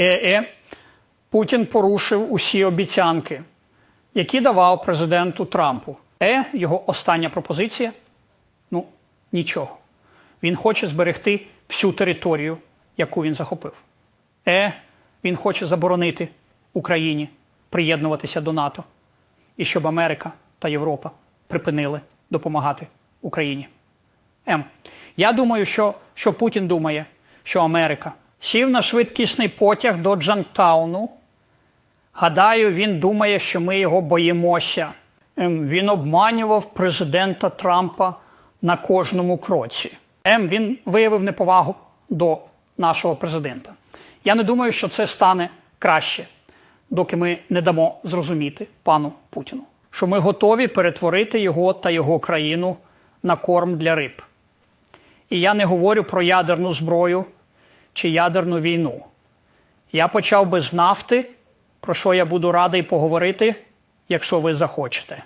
Е-е, Путін порушив усі обіцянки, які давав президенту Трампу. Е, його остання пропозиція ну, нічого. Він хоче зберегти всю територію, яку він захопив. Е, він хоче заборонити Україні приєднуватися до НАТО і щоб Америка та Європа припинили допомагати Україні. М. Я думаю, що, що Путін думає, що Америка сів на швидкісний потяг до Джанктауну. Гадаю, він думає, що ми його боїмося. Він обманював президента Трампа на кожному кроці. М. Він виявив неповагу до нашого президента. Я не думаю, що це стане краще, доки ми не дамо зрозуміти пану Путіну, що ми готові перетворити його та його країну на корм для риб. І я не говорю про ядерну зброю чи ядерну війну. Я почав би з нафти, про що я буду радий поговорити, якщо ви захочете.